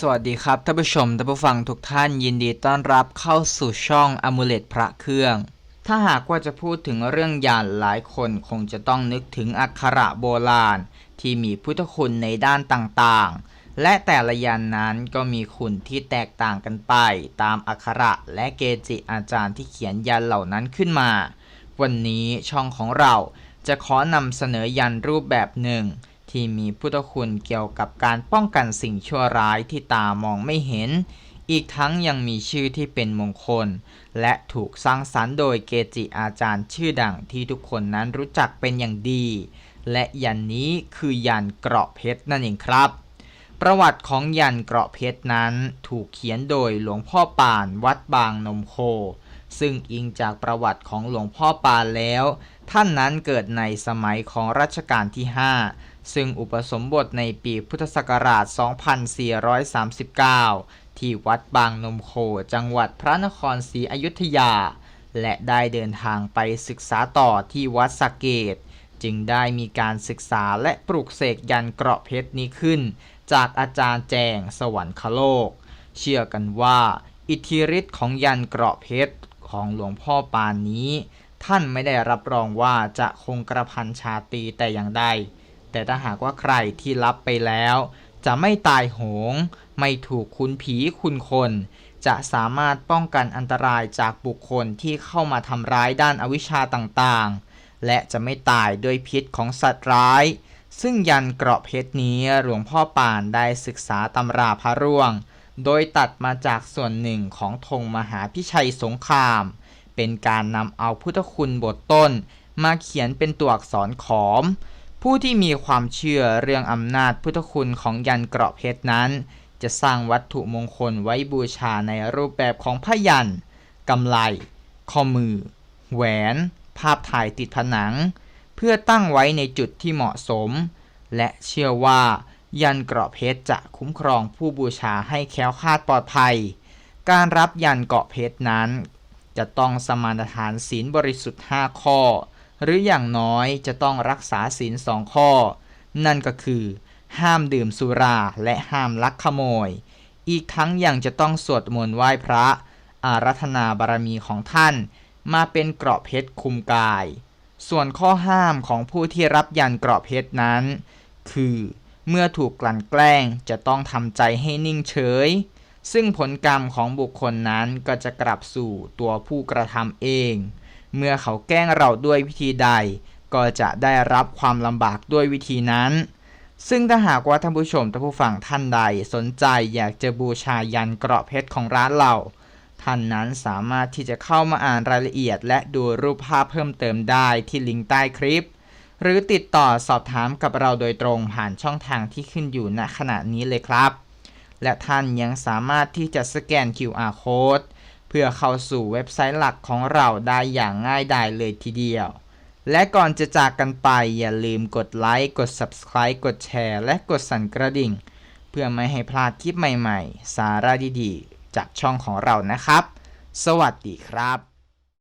สวัสดีครับท่านผู้ชมท่านผู้ฟังทุกท่านยินดีต้อนรับเข้าสู่ช่องอ m u l e t พระเครื่อง ถ้าหากว่าจะพูดถึงเรื่องยานหลายคนคงจะต้องนึกถึงอักขระโบราณ ที่มีพุทธคุณในด้านต่างๆ และแต่ละยันนั้นก็มีคุณที่แตกต่างกันไป ตามอักขระและเกจิอาจารย์ที่เขียนยันเหล่านั้นขึ้นมา วันนี้ช่องของเราจะขอนำเสนอยันรูปแบบหนึ่ง ที่มีพุทธคุณเกี่ยวกับการป้องกันสิ่งชั่วร้ายที่ตามองไม่เห็น อีกทั้งยังมีชื่อที่เป็นมงคล และถูกสร้างสรรค์โดยเกจิอาจารย์ชื่อดังที่ทุกคนนั้นรู้จักเป็นอย่างดี และยันนี้คือยันเกราะเพชรนั่นเองครับ ประวัติของยันเกราะเพชรนั้นถูกเขียนโดยหลวงพ่อปานวัดบางนมโค ซึ่งอิงจากประวัติของหลวงพ่อปานแล้ว ท่านนั้นเกิดในสมัยของรัชกาลที่ 5 ซึ่งอุปสมบทในปีพุทธศักราช 2439 ที่วัดบางนมโคจังหวัดพระนครศรีอยุธยา และได้เดินทางไปศึกษาต่อที่วัดสเกต จึงได้มีการศึกษาและปลูกเสกยันเกราะเพชรนี้ขึ้น จากอาจารย์แจงสวรรคโลก เชื่อกันว่าอิทธิฤทธิ์ของยันเกราะเพชร ของหลวงพ่อปานนี้ ท่านไม่ได้รับรองว่าจะคงกระพันชาตีแต่อย่างใด แต่ถ้าหากว่าใครที่รับไปแล้ว จะไม่ตายโหง ไม่ถูกคุณผีคุณคน จะสามารถป้องกันอันตรายจากบุคคลที่เข้ามาทำร้ายด้านอวิชชาต่างๆ และจะไม่ตายด้วยพิษของสัตว์ร้ายซึ่งยันเกราะเพชรนี้หลวงพ่อปานได้ศึกษาตำราพระร่วง โดยตัดมาจากส่วนหนึ่งของธงมหาพิชัยสงคราม เป็นการนำเอาพุทธคุณบทต้น มาเขียนเป็นตัวอักษรขอม ผู้ที่มีความเชื่อเรื่องอำนาจพุทธคุณของยันเกราะเพชรนั้น จะสร้างวัตถุมงคลไว้บูชาในรูปแบบของพยันกำไล ข้อมือ แหวน ภาพถ่ายติดผนัง เพื่อตั้งไว้ในจุดที่เหมาะสม และเชื่อว่า ยันเกราะเพชรจะคุ้มครองผู้บูชาให้แค้วคลาดปลอดภัย การรับยันเกราะเพชรนั้น จะต้องสมานทานศีลบริสุทธิ์ 5 ข้อ หรืออย่างน้อยจะต้องรักษาศีลสองข้อ นั่นก็คือ ห้ามดื่มสุราและห้ามลักขโมย อีกทั้งยังจะต้องสวดมนต์ไหว้พระ อารัธนาบารมีของท่าน มาเป็นเกราะเพชรคุมกาย ส่วนข้อห้ามของผู้ที่รับยันเกราะเพชรนั้น คือ เมื่อถูกกลั่นแกล้งจะต้องทำใจให้นิ่งเฉย ซึ่งผลกรรมของบุคคลนั้นก็จะกลับสู่ตัวผู้กระทำเอง เมื่อเขาแกล้งเราด้วยวิธีใด ก็จะได้รับความลำบากด้วยวิธีนั้น ซึ่งถ้าหากว่าท่านผู้ชมท่านผู้ฟังท่านใดสนใจอยากจะบูชายันเกราะเพชรของร้านเราท่านนั้นสามารถที่จะเข้ามาอ่านรายละเอียด และดูรูปภาพเพิ่มเติมได้ที่ลิงก์ใต้คลิป หรือติดต่อสอบถามกับเราโดยตรงผ่านช่องทางที่ขึ้นอยู่ณขณะนี้เลยครับ และท่านยังสามารถที่จะสแกน QR code เพื่อเข้าสู่เว็บไซต์หลักของเราได้อย่างง่ายดายเลยทีเดียว และก่อนจะจากกันไปอย่าลืมกดไลค์ กด Subscribe กดแชร์ และกดสั่นกระดิ่ง เพื่อไม่ให้พลาดคลิปใหม่ๆ สาระดีๆ จากช่องของเรานะครับ สวัสดีครับ